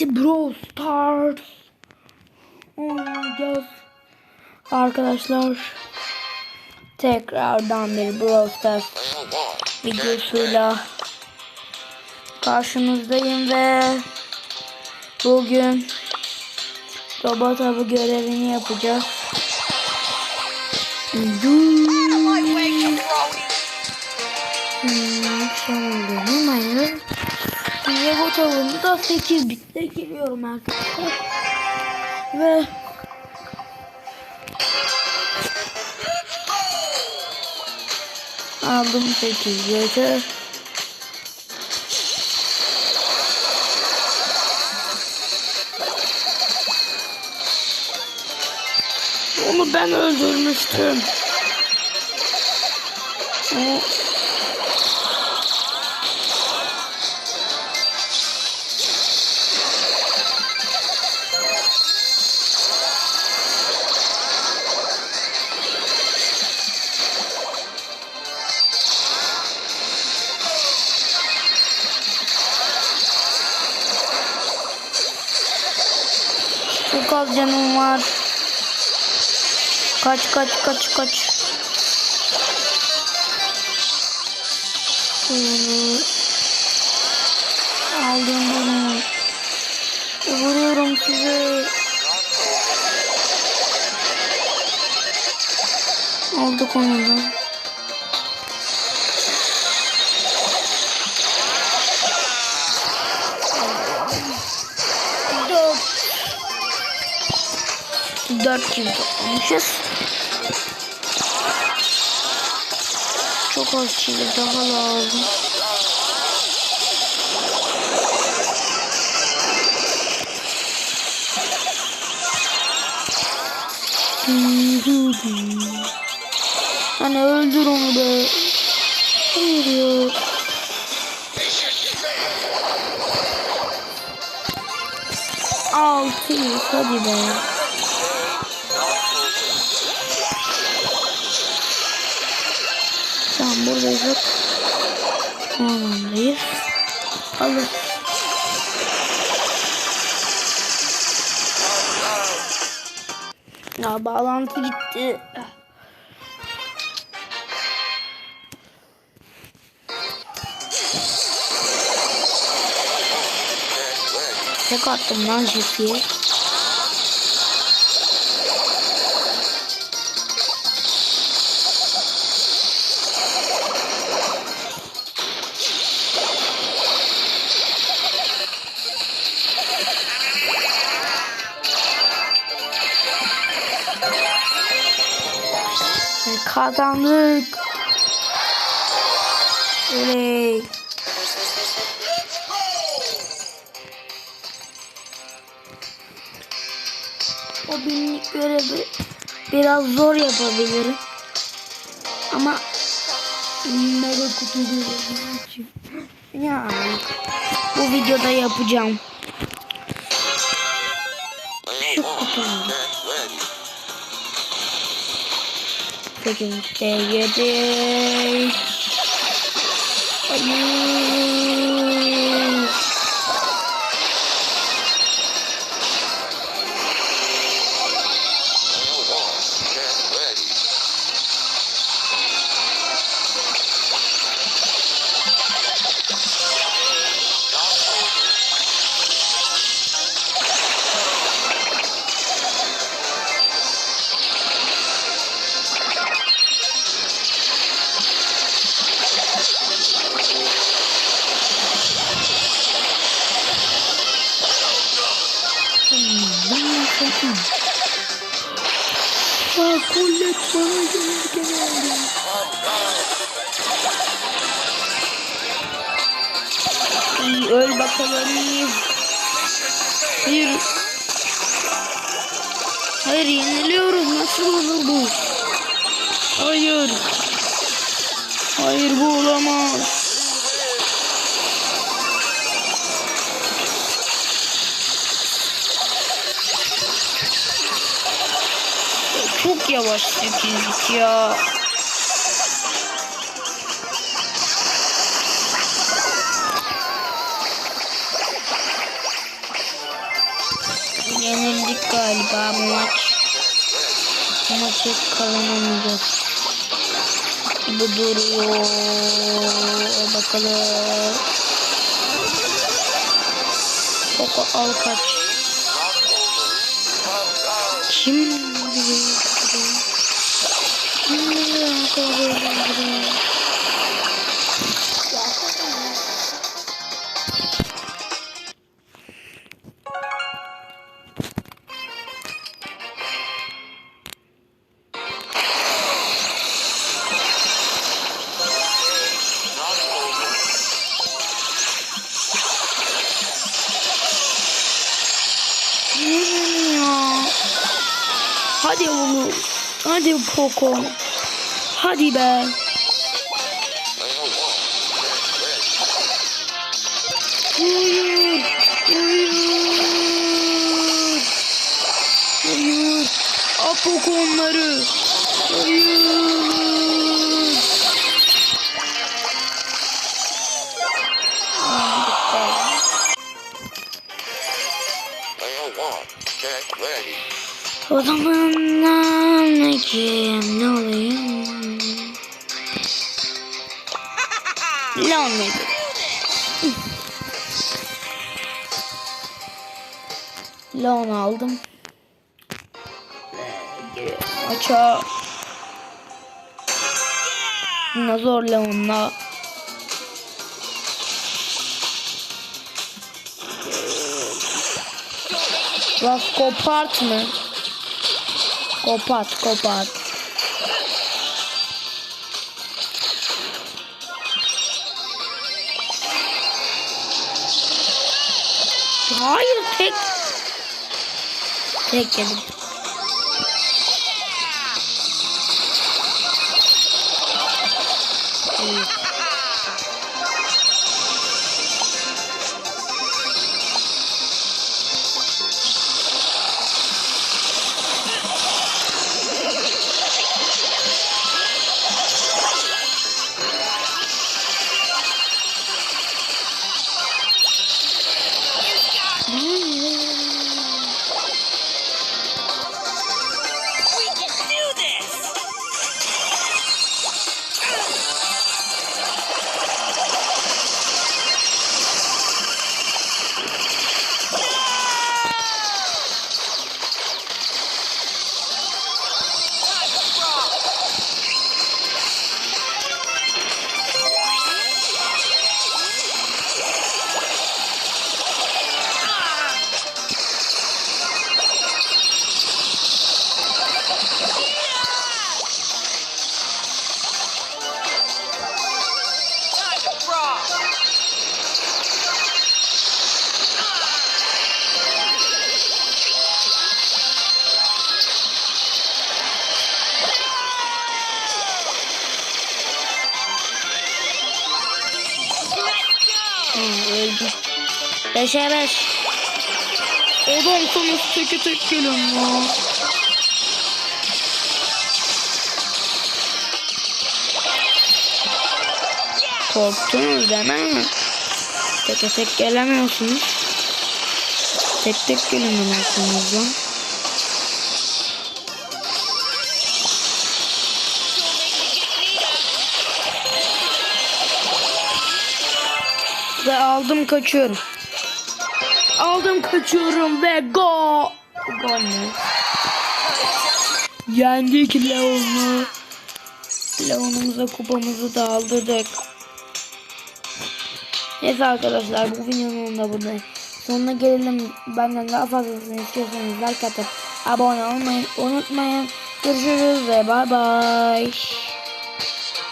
birlikte Brawl Stars oynayacağız. Arkadaşlar tekrardan bir Brawl Stars videosuyla karşınızdayım ve bugün robot avı görevini yapacağız. Hmm, akşam olduğunu hayır. Robot avında 8 bitte giriyorum arkadaşlar. Ve aldım 8 yeter. Onu ben öldürmüştüm. O Çok az canım var. Kaç kaç kaç kaç. Hmm. Aldım bunu. Vuruyorum size. Aldık onu da. 400 olmuşuz. Çok az çile daha lazım. Hani öldür onu be. Hayır ya. Altı hadi be. Tamam buradayız hep. Alandayız. Alır. Ya bağlantı gitti. Tek attım lan Jesse'ye. Kazandık. Oley. O binlik görevi biraz zor yapabilirim. Ama mega kutu için. Ya bu videoda yapacağım. Şu kutu. 8. 7. Hayır. Öl bakalım. Hayır. Hayır yeniliyoruz. Nasıl olur bu? Hayır. Hayır bu olamaz. Çok yavaş sekizlik ya. Galiba maç. Maçı kazanamayacağız. Bu duruyor. Bakalım. Koko al kaç. Kim bilir? Kim bilir? Hadi Poco. Hadi be. Hayır. Hayır. Hayır. Al Poco onları. Hayır. O zaman ne kim ne olayım? Leon muydu? Leon aldım. Ve Maça Dinozor Leon'la Las kopart mı? Kopart, kopart. Hayır tek. Tek yedim. İyi. Beşe beş. Adam sana teke tek gelin ya. Korktunuz değil mi? Teke tek gelemiyorsunuz. Tek tek gelemezsiniz lan. Ve aldım kaçıyorum. Aldım kaçıyorum ve go. Gol ne? Yendik Leon'u. Leon'umuza kupamızı da aldırdık. Neyse arkadaşlar bu videonun da burada sonuna gelelim. Benden daha fazlasını istiyorsanız like atıp abone olmayı unutmayın. Görüşürüz ve bay bay.